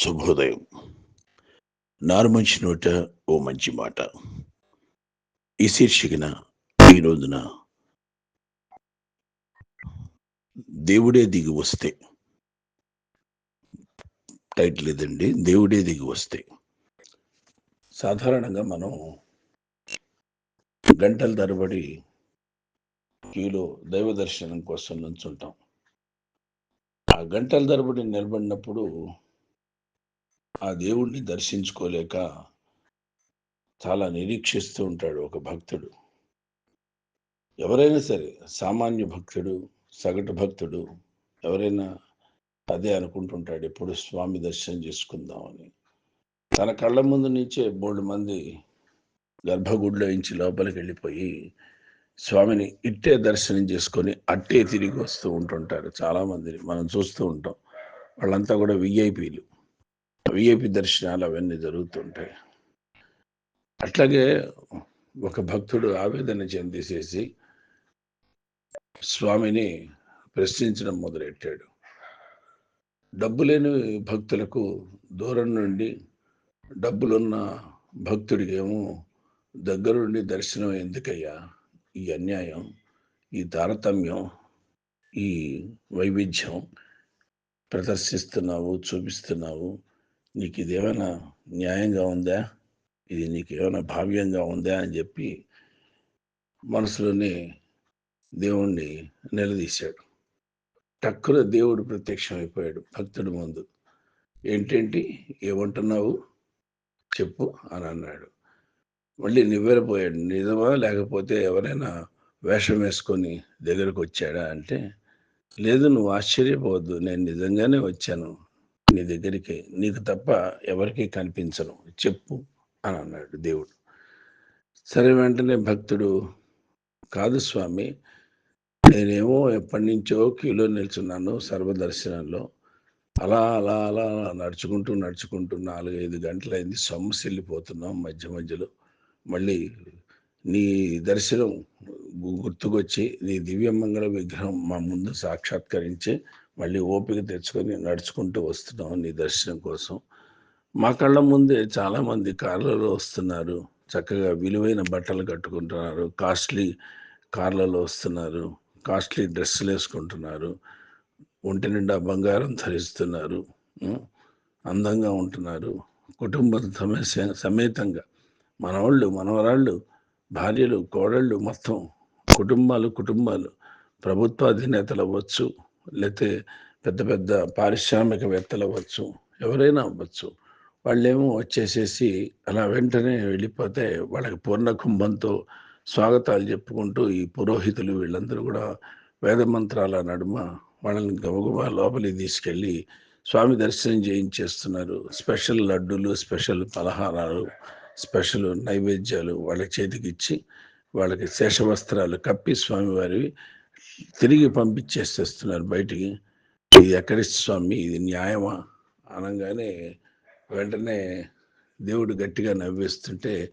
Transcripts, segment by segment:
శుభోదయం. నారుమంచి నోట ఓ మంచి మాట. ఈ శీర్షికన ఈ రోజున దేవుడే దిగి వస్తే. టైటిల్ ఇదండి దేవుడే దిగి వస్తే. సాధారణంగా మనం గంటల తరబడి క్యూలో దైవ దర్శనం కోసం నుంచుంటాం. ఆ గంటల తరబడి నిలబడినప్పుడు ఆ దేవుణ్ణి దర్శించుకోలేక చాలా నిరీక్షిస్తూ ఉంటాడు ఒక భక్తుడు. ఎవరైనా సరే సామాన్య భక్తుడు సగటు భక్తుడు ఎవరైనా అదే అనుకుంటుంటాడు ఎప్పుడు స్వామి దర్శనం చేసుకుందామని తన కళ్ళ ముందు నుంచే మూడు మంది గర్భగుడిలో నుంచి లోపలికి వెళ్ళిపోయి స్వామిని ఇట్టే దర్శనం చేసుకొని అట్టే తిరిగి వస్తూ ఉంటుంటారు. చాలామందిని మనం చూస్తూ ఉంటాం. వాళ్ళంతా కూడా విఐపీలు విఐపి దర్శనాలు అవన్నీ జరుగుతుంటాయి. అట్లాగే ఒక భక్తుడు ఆవేదన చెందేసేసి స్వామిని ప్రశ్నించడం మొదలెట్టాడు. డబ్బు లేని భక్తులకు దూరం నుండి డబ్బులున్న భక్తుడికేమో దగ్గరుండి దర్శనం ఎందుకయ్యా? ఈ అన్యాయం ఈ తారతమ్యం ఈ వైవిధ్యం ప్రదర్శిస్తున్నావు చూపిస్తున్నావు నీకు ఇదేమైనా న్యాయంగా ఉందా? ఇది నీకు ఏమైనా భావ్యంగా ఉందా అని చెప్పి మనసులోనే దేవుణ్ణి నిలదీశాడు. టక్కున దేవుడు ప్రత్యక్షమైపోయాడు భక్తుడి ముందు. ఏంటేంటి? ఏమంటున్నావు? చెప్పు అని అన్నాడు. మళ్ళీ నివ్వెరపోయాడు. నిజమా లేకపోతే ఎవరైనా వేషం వేసుకొని దగ్గరకు వచ్చాడా అంటే లేదు నువ్వు ఆశ్చర్యపోవద్దు నేను నిజంగానే వచ్చాను. నీ దగ్గరికి నీకు తప్ప ఎవరికి కనిపించను. చెప్పు అని అన్నాడు దేవుడు. సరే వెంటనే భక్తుడు కాదు స్వామి నేనేమో ఎప్పటి నుంచో క్యూలో నిల్చున్నాను సర్వదర్శనంలో. అలా అలా అలా నడుచుకుంటూ నడుచుకుంటూ నాలుగైదు గంటలైంది. సొమ్మసి వెళ్ళిపోతున్నాం మధ్య మధ్యలో. మళ్ళీ నీ దర్శనం గుర్తుకొచ్చి నీ దివ్యమంగళ విగ్రహం మా ముందు సాక్షాత్కరించి మళ్ళీ ఓపిక తెచ్చుకొని నడుచుకుంటూ వస్తున్నాం నీ దర్శనం కోసం. మా కళ్ళ ముందే చాలామంది కార్లలో వస్తున్నారు. చక్కగా విలువైన బట్టలు కట్టుకుంటున్నారు. కాస్ట్లీ కార్లలో వస్తున్నారు. కాస్ట్లీ డ్రెస్సులు వేసుకుంటున్నారు. ఒంటి నిండా బంగారం ధరిస్తున్నారు. అందంగా ఉంటున్నారు. కుటుంబ సమేతంగా మనవాళ్ళు మనవరాళ్ళు భార్యలు కోడళ్ళు మొత్తం కుటుంబాలు కుటుంబాలు ప్రభుత్వ అధినేతలు అవ్వచ్చు లేకపోతే పెద్ద పెద్ద పారిశ్రామికవేత్తలు అవ్వచ్చు ఎవరైనా అవ్వచ్చు వాళ్ళేమో వచ్చేసేసి అలా వెంటనే వెళ్ళిపోతే వాళ్ళకి పూర్ణ కుంభంతో స్వాగతాలు చెప్పుకుంటూ ఈ పురోహితులు వీళ్ళందరూ కూడా వేద మంత్రాల నడుమ వాళ్ళని గబగబా లోపలికి తీసుకెళ్ళి స్వామి దర్శనం చేయించేస్తున్నారు. స్పెషల్ లడ్డూలు స్పెషల్ పలహారాలు స్పెషల్ నైవేద్యాలు వాళ్ళ చేతికిచ్చి వాళ్ళకి శేషవస్త్రాలు కప్పి స్వామివారివి తిరిగి పంపించేసేస్తున్నారు బయటికి. ఇది ఎక్కడి స్వామి ఇది న్యాయమా? అనగానే వెంటనే దేవుడు గట్టిగా నవ్వేస్తుంటే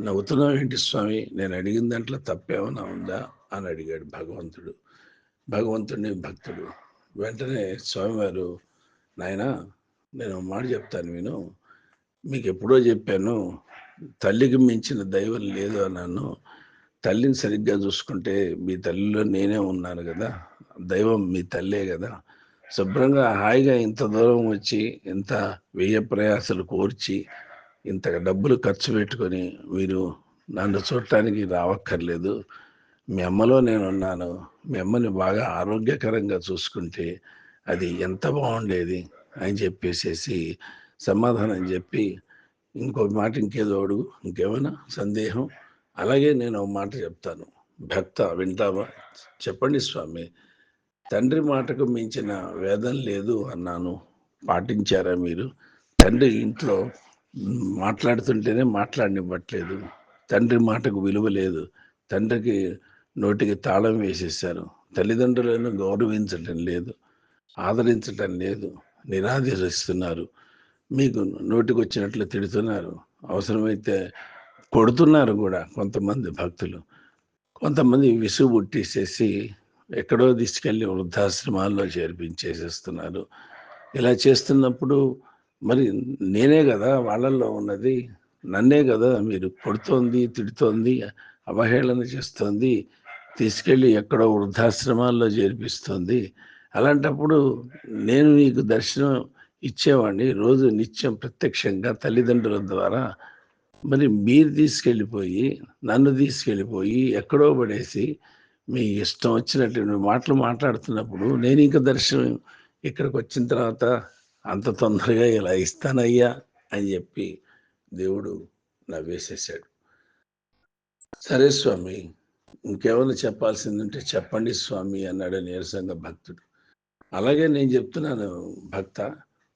నవ్వుతున్నావు ఏంటి స్వామి? నేను అడిగిన దాంట్లో తప్పేమైనా ఉందా? అని అడిగాడు భగవంతుడు. భగవంతుడిని భక్తుడు. వెంటనే స్వామివారు నాయన నేను మాట చెప్తాను విను. మీకు ఎప్పుడో చెప్పాను తల్లికి మించిన దైవం లేదు అన్నాను. తల్లిని సరిగ్గా చూసుకుంటే మీ తల్లిలో నేనే ఉన్నాను కదా. దైవం మీ తల్లే కదా. శుభ్రంగా హాయిగా ఇంత దూరం వచ్చి ఇంత వ్యయ ప్రయాసాలు కోర్చి ఇంత డబ్బులు ఖర్చు పెట్టుకొని మీరు నన్ను చూడటానికి రావక్కర్లేదు. మీ అమ్మలో నేను ఉన్నాను మీ అమ్మని బాగా ఆరోగ్యకరంగా చూసుకుంటే అది ఎంత బాగుండేది అని చెప్పేసేసి సమాధానం చెప్పి ఇంకో మాట ఇంకేదో అడుగు. ఇంకేమైనా సందేహం? అలాగే నేను ఒక మాట చెప్తాను. భక్త వింటావా? చెప్పండి స్వామి. తండ్రి మాటకు మించిన వేదం లేదు అన్నాను. పాటించారా మీరు? తండ్రి ఇంట్లో మాట్లాడుతుంటేనే మాట్లాడనివ్వట్లేదు. తండ్రి మాటకు విలువ లేదు. తండ్రికి నోటికి తాళం వేసేసారు తల్లిదండ్రులను గౌరవించటం లేదు. ఆదరించటం లేదు. నిరాదరిస్తున్నారు. మీకు నోటికి వచ్చినట్లు తిడుతున్నారు. అవసరమైతే కొడుతున్నారు కూడా కొంతమంది భక్తులు. కొంతమంది విసుగు పుట్టేసేసి ఎక్కడో తీసుకెళ్ళి వృద్ధాశ్రమాల్లో చేర్పించేసేస్తున్నారు. ఇలా చేస్తున్నప్పుడు మరి నేనే కదా వాళ్ళల్లో ఉన్నది నన్నే కదా మీరు కొడుతోంది తిడుతోంది అవహేళన చేస్తోంది తీసుకెళ్ళి ఎక్కడో వృద్ధాశ్రమాల్లో చేర్పిస్తుంది. అలాంటప్పుడు నేను నీకు దర్శనం ఇచ్చేవాడిని రోజు నిత్యం ప్రత్యక్షంగా తల్లిదండ్రుల ద్వారా మరి మీరు తీసుకెళ్ళిపోయి నన్ను తీసుకెళ్ళిపోయి ఎక్కడో పడేసి మీ ఇష్టం వచ్చినటువంటి మాటలు మాట్లాడుతున్నప్పుడు నేను ఇంకా దర్శనం ఇక్కడికి వచ్చిన తర్వాత అంత తొందరగా ఇలా ఇస్తానయ్యా అని చెప్పి దేవుడు నవ్వేసేసాడు సరే స్వామి ఇంకేమైనా చెప్పాల్సిందంటే చెప్పండి స్వామి అన్నాడు నీరసంగా భక్తుడు. అలాగే నేను చెప్తున్నాను భక్త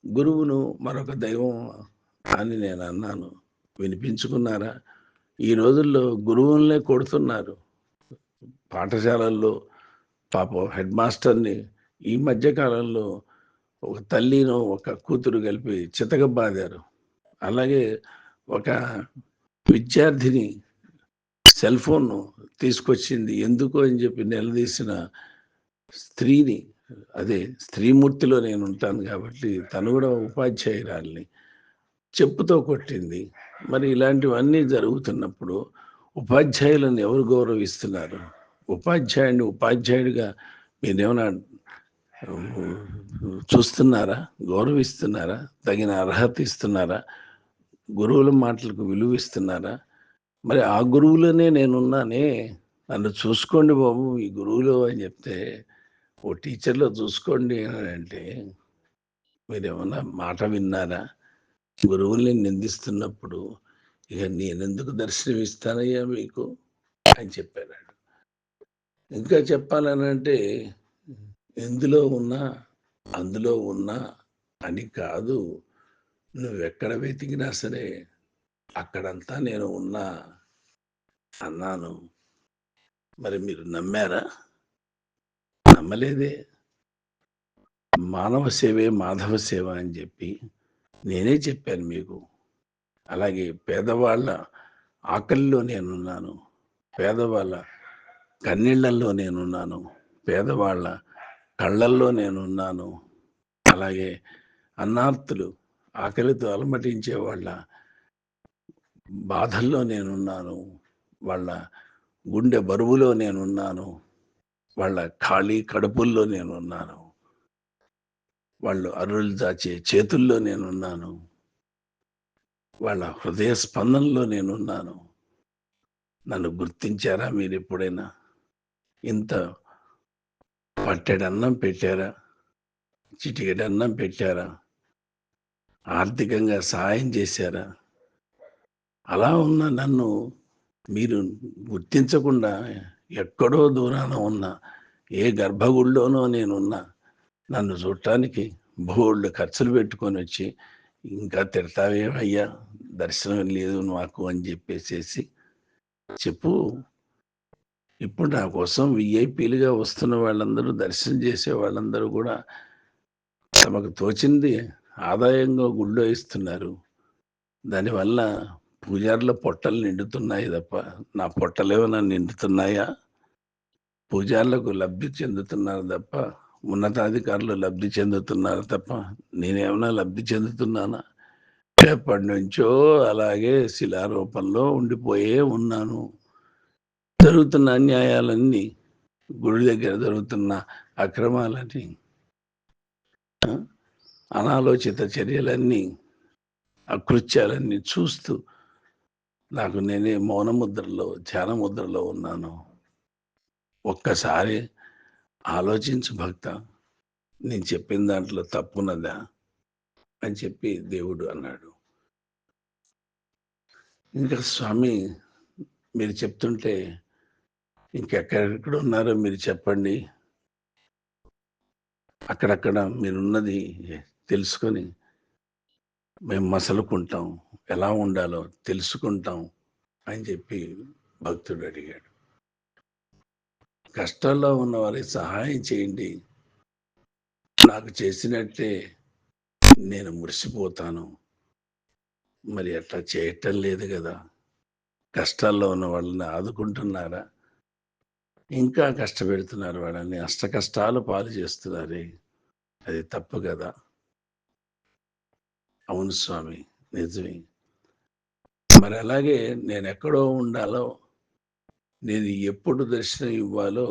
గురువును మరొక దైవం అని నేను అన్నాను. వినిపించుకున్నారా? ఈ రోజుల్లో గురువులనే కొడుతున్నారు. పాఠశాలల్లో పాపం హెడ్ మాస్టర్ని ఈ మధ్యకాలంలో ఒక తల్లిను ఒక కూతురు కలిపి చితకబాదారు. అలాగే ఒక విద్యార్థిని సెల్ ఫోన్ను తీసుకొచ్చింది. ఎందుకు అని చెప్పి నిలదీసిన స్త్రీని అదే స్త్రీమూర్తిలో నేను ఉంటాను కాబట్టి తను కూడా ఉపాధ్యాయురాల్ని. చెప్పుతో కొట్టింది. మరి ఇలాంటివన్నీ జరుగుతున్నప్పుడు ఉపాధ్యాయులను ఎవరు గౌరవిస్తున్నారు? ఉపాధ్యాయుడిని ఉపాధ్యాయుడిగా మీరేమైనా చూస్తున్నారా? గౌరవిస్తున్నారా? తగిన అర్హత ఇస్తున్నారా? గురువుల మాటలకు విలువిస్తున్నారా మరి ఆ గురువులోనే నేనున్నానే. నన్ను చూసుకోండి బాబు ఈ గురువులు అని చెప్తే ఓ టీచర్లో చూసుకోండి అని అంటే మీరేమన్నా మాట విన్నారా? గురువుల్ని నిందిస్తున్నప్పుడు ఇక నేనెందుకు దర్శనమిస్తానయ్యా మీకు అని చెప్పాడు ఇంకా చెప్పాలనంటే ఎందులో ఉన్నా అందులో ఉన్నా అని కాదు. నువ్వెక్కడ వెతికినా సరే అక్కడంతా నేను ఉన్నా అన్నాను. మరి మీరు నమ్మారా? నమ్మలేదే. మానవ సేవే మాధవ సేవ అని చెప్పి నేనే చెప్పాను మీకు. అలాగే పేదవాళ్ళ ఆకలిలో నేనున్నాను. పేదవాళ్ళ కన్నీళ్ళలో నేనున్నాను. పేదవాళ్ళ కళ్ళల్లో నేనున్నాను. అలాగే అన్నార్థులు ఆకలితో అలమటించే వాళ్ళ బాధల్లో నేనున్నాను. వాళ్ళ గుండె బరువులో నేనున్నాను. వాళ్ళ ఖాళీ కడుపుల్లో నేనున్నాను. వాళ్ళు అరులు దాచే చేతుల్లో నేనున్నాను. వాళ్ళ హృదయ స్పందనలో నేనున్నాను. నన్ను గుర్తించారా మీరు ఎప్పుడైనా? ఇంత పట్టెడన్నం పెట్టారా? చిటికెడన్నం పెట్టారా? ఆర్థికంగా సహాయం చేశారా? అలా ఉన్న నన్ను మీరు గుర్తించకుండా ఎక్కడో దూరాన ఉన్న ఏ గర్భగుడిలోనో నేనున్నా. నన్ను చూడటానికి బోళ్ళు ఖర్చులు పెట్టుకొని వచ్చి ఇంకా తిడతావేమయ్యా దర్శనం లేదు మాకు అని చెప్పేసేసి చెప్పు. ఇప్పుడు నా కోసం విఐపీలుగా వస్తున్న వాళ్ళందరూ దర్శనం చేసే వాళ్ళందరూ కూడా తమకు తోచింది ఆదాయంగా గుళ్ళో ఇస్తున్నారు దానివల్ల పూజారుల పొట్టలు నిండుతున్నాయి తప్ప నా పొట్టలేమైనా నిండుతున్నాయా? పూజారులకు లబ్ధి చెందుతున్నారు తప్ప ఉన్నతాధికారులు లబ్ధి చెందుతున్నారు తప్ప నేనేమైనా లబ్ధి చెందుతున్నానా? ఎప్పటి నుంచో అలాగే శిలారూపంలో ఉండిపోయే ఉన్నాను. జరుగుతున్న అన్యాయాలన్నీ గుడి దగ్గర జరుగుతున్న అక్రమాలని అనాలోచిత చర్యలన్నీ అకృత్యాలన్నీ చూస్తూ నాకు నేనే మౌన ముద్రలో ధ్యాన ముద్రలో ఉన్నాను. ఒక్కసారి ఆలోచించు భక్త నేను చెప్పిన దాంట్లో తప్పున్నదా అని చెప్పి దేవుడు అన్నాడు. ఇంకా స్వామి మీరు చెప్తుంటే ఇంకెక్కడెక్కడ ఉన్నారో మీరు చెప్పండి. అక్కడక్కడ మీరున్నది తెలుసుకొని మేము మసలుకుంటాం. ఎలా ఉండాలో తెలుసుకుంటాం అని చెప్పి భక్తుడు అడిగాడు. కష్టాల్లో ఉన్న వారికి సహాయం చేయండి. నాకు చేసినట్టే నేను మురిసిపోతాను. మరి అట్లా చేయటం లేదు కదా. కష్టాల్లో ఉన్న వాళ్ళని ఆదుకుంటున్నారా? ఇంకా కష్టపెడుతున్నారు వాళ్ళని. అష్ట కష్టాలు పాలు చేస్తున్నారే. అది తప్పు కదా. అవును స్వామి నిజమే. మరి అలాగే నేను ఎక్కడో ఉండాలో నేను ఎప్పుడు దర్శనం ఇవ్వాలో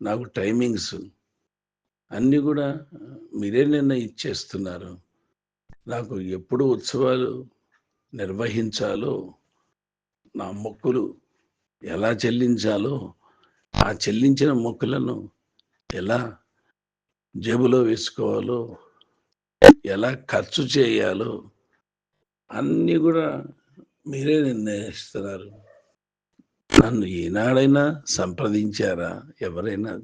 నాకు టైమింగ్స్ అన్నీ కూడా మీరే నిన్న ఇచ్చేస్తున్నారు. నాకు ఎప్పుడు ఉత్సవాలు నిర్వహించాలో నా మొక్కులు ఎలా చెల్లించాలో ఆ చెల్లించిన మొక్కులను ఎలా జేబులో వేసుకోవాలో ఎలా ఖర్చు చేయాలో అన్నీ కూడా మీరే నిర్ణయిస్తున్నారు. నన్ను ఈనాడైనా సంప్రదించారా? ఎవరైనా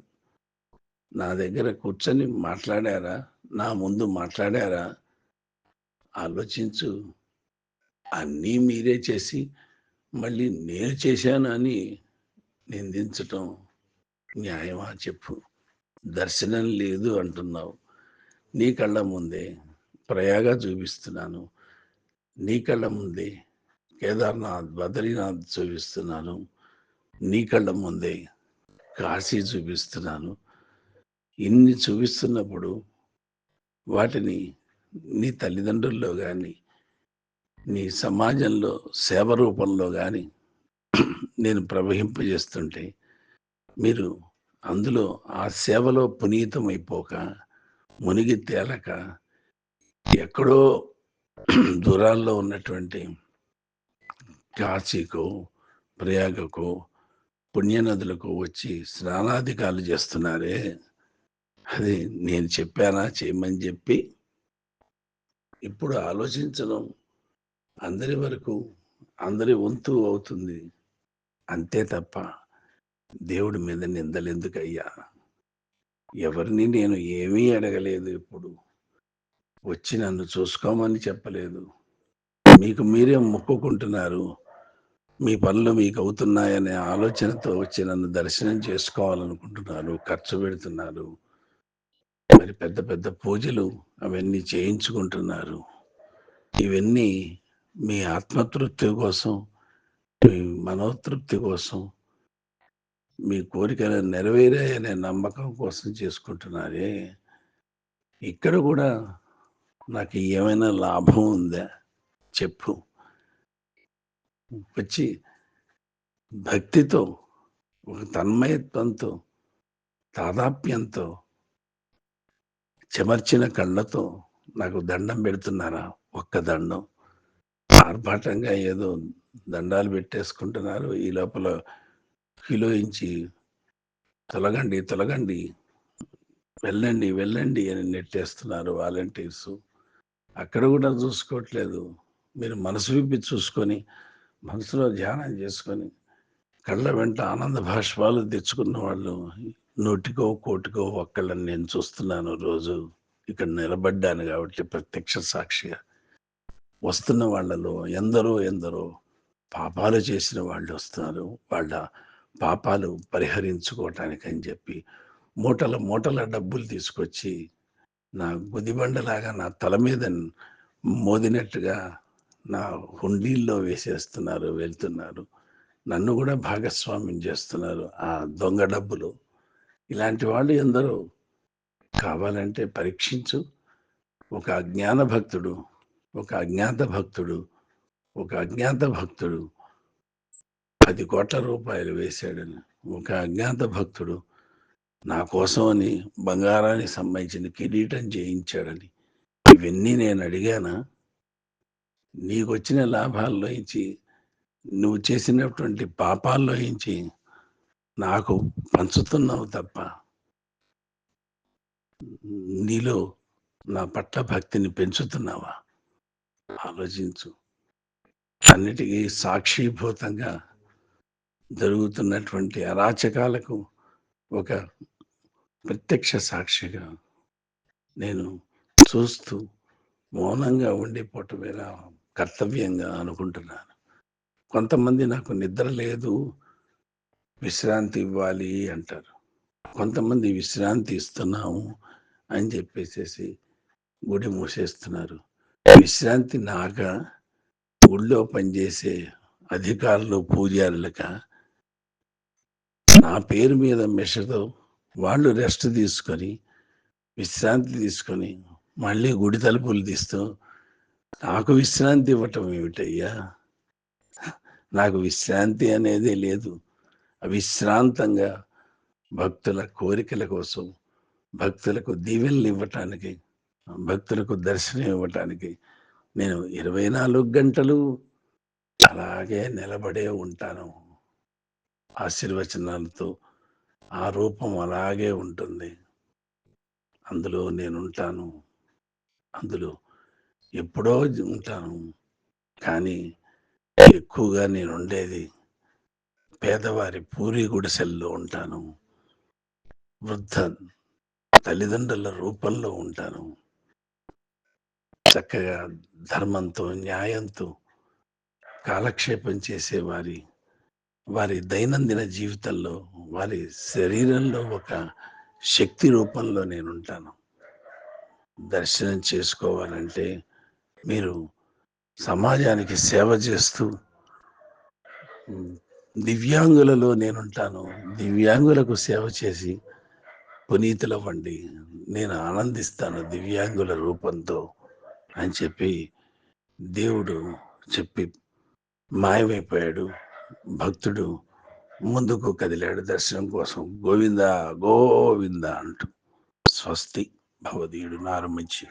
నా దగ్గర కూర్చొని మాట్లాడారా? నా ముందు మాట్లాడారా? ఆలోచించు. అన్నీ మీరే చేసి మళ్ళీ నేను చేశాను అని నిందించటం న్యాయమా చెప్పు. దర్శనం లేదు అంటున్నావు. నీ కళ్ళ ముందే ప్రయాగ చూపిస్తున్నాను. నీ కళ్ళ ముందే కేదార్నాథ్ బద్రీనాథ్ చూపిస్తున్నాను. నీ కళ్ళ ముందే కాశీ చూపిస్తున్నాను. ఇన్ని చూపిస్తున్నప్పుడు వాటిని నీ తల్లిదండ్రుల్లో కానీ నీ సమాజంలో సేవ రూపంలో కానీ నేను ప్రవహింపజేస్తుంటే మీరు అందులో ఆ సేవలో పునీతమైపోక మునిగి తేలక ఎక్కడో దూరాల్లో ఉన్నటువంటి కాశీకో ప్రయాగకో పుణ్యనదులకు వచ్చి స్నానాధికారులు చేస్తున్నారే. అది నేను చెప్పానా చేయమని చెప్పి ఇప్పుడు ఆలోచించడం అందరి వరకు అందరి వంతు అవుతుంది. అంతే తప్ప దేవుడి మీద నిందలెందుకయ్యా? ఎవరిని నేను ఏమీ అడగలేదు ఇప్పుడు. వచ్చి నన్ను చూసుకోమని చెప్పలేదు. మీకు మీరే మొక్కుకుంటున్నారు. మీ పనులు మీకు అవుతున్నాయనే ఆలోచనతో వచ్చి నన్ను దర్శనం చేసుకోవాలనుకుంటున్నారు ఖర్చు పెడుతున్నారు. మరి పెద్ద పెద్ద పూజలు అవన్నీ చేయించుకుంటున్నారు. ఇవన్నీ మీ ఆత్మతృప్తి కోసం మీ మనోతృప్తి కోసం మీ కోరికలు నెరవేరాయనే నమ్మకం కోసం చేసుకుంటున్నారే. ఇక్కడ కూడా నాకు ఏమైనా లాభం ఉందా? చెప్పు. వచ్చి భక్తితో ఒక తన్మయత్వంతో తాదాప్యంతో చెమర్చిన కళ్ళతో నాకు దండం పెడుతున్నారా? ఒక్క దండం. ఆర్భాటంగా ఏదో దండాలు పెట్టేసుకుంటున్నారు. ఈ లోపల కిలో ఇంచి తొలగండి తొలగండి వెళ్ళండి వెళ్ళండి అని నెట్టేస్తున్నారు వాలంటీర్స్. అక్కడ కూడా చూసుకోవట్లేదు. మీరు మనసు విప్పి చూసుకొని మనసులో ధ్యానం చేసుకొని కళ్ళ వెంట ఆనంద భాష్పాలు తెచ్చుకున్న వాళ్ళు నూటికో కోటికో ఒక్కళ్ళని నేను చూస్తున్నాను రోజు. ఇక్కడ నిలబడ్డాను కాబట్టి ప్రత్యక్ష సాక్షిగా. వస్తున్న వాళ్ళలో ఎందరో ఎందరో పాపాలు చేసిన వాళ్ళు వస్తున్నారు. వాళ్ళ పాపాలు పరిహరించుకోవటానికి అని చెప్పి మూటల మూటల డబ్బులు తీసుకొచ్చి నా గుదిబండలాగా నా తల మీద మోదినట్టుగా నా హుండీల్లో వేసేస్తున్నారు వెళ్తున్నారు. నన్ను కూడా భాగస్వామ్యం చేస్తున్నారు ఆ దొంగ డబ్బులు. ఇలాంటి వాళ్ళు ఎందరో. కావాలంటే పరీక్షించు. ఒక అజ్ఞాన భక్తుడు ఒక అజ్ఞాత భక్తుడు ఒక అజ్ఞాత భక్తుడు పది కోట్ల రూపాయలు వేశాడని ఒక అజ్ఞాత భక్తుడు నా కోసమని బంగారానికి సంబంధించిన కిరీటం చేయించాడని. ఇవన్నీ నేను అడిగానా? నీకు వచ్చిన లాభాల్లో ఇచ్చి నువ్వు చేసినటువంటి పాపాల్లో ఇచ్చి నాకు పంచుతున్నావు తప్ప నీలో నా పట్ల భక్తిని పెంచుతున్నావా? ఆలోచించు. అన్నిటికీ సాక్షిభూతంగా జరుగుతున్నటువంటి అరాచకాలకు ఒక ప్రత్యక్ష సాక్షిగా నేను చూస్తూ మౌనంగా ఉండిపోవటమేనా? కర్తవ్యంగా అనుకుంటున్నాను. కొంతమంది నాకు నిద్ర లేదు విశ్రాంతి ఇవ్వాలి అంటారు. కొంతమంది విశ్రాంతి ఇస్తున్నాము అని చెప్పేసేసి గుడి మూసేస్తున్నారు. విశ్రాంతి నాక గుళ్ళో పనిచేసే అధికారులు పూజారులక నా పేరు మీద మెషతో వాళ్ళు రెస్ట్ తీసుకొని విశ్రాంతి తీసుకొని మళ్ళీ గుడి తలుపులు తీస్తూ నాకు విశ్రాంతి ఇవ్వటం ఏమిటయ్యా? నాకు విశ్రాంతి అనేది లేదు. అవిశ్రాంతంగా భక్తుల కోరికల కోసం భక్తులకు దీవెనలు ఇవ్వటానికి భక్తులకు దర్శనం ఇవ్వటానికి నేను ఇరవై నాలుగు గంటలు అలాగే నిలబడే ఉంటాను. ఆశీర్వచనాలతో ఆ రూపం అలాగే ఉంటుంది. అందులో నేనుంటాను. అందులో ఎప్పుడో ఉంటాను. కానీ ఎక్కువగా నేను ఉండేది పేదవారి పూరి గుడిసెల్లో ఉంటాను. వృద్ధ తల్లిదండ్రుల రూపంలో ఉంటాను. చక్కగా ధర్మంతో న్యాయంతో కాలక్షేపం చేసేవారి వారి దైనందిన జీవితంలో వారి శరీరంలో ఒక శక్తి రూపంలో నేను ఉంటాను దర్శనం చేసుకోవాలంటే మీరు సమాజానికి సేవ చేస్తూ దివ్యాంగులలో నేనుంటాను. దివ్యాంగులకు సేవ చేసి పునీతులవ్వండి. నేను ఆనందిస్తాను దివ్యాంగుల రూపంతో అని చెప్పి దేవుడు చెప్పి మాయమైపోయాడు. భక్తుడు ముందుకు కదిలాడు దర్శనం కోసం. గోవింద గోవింద అంటూ స్వస్తి భవదీయుడు నారంభించి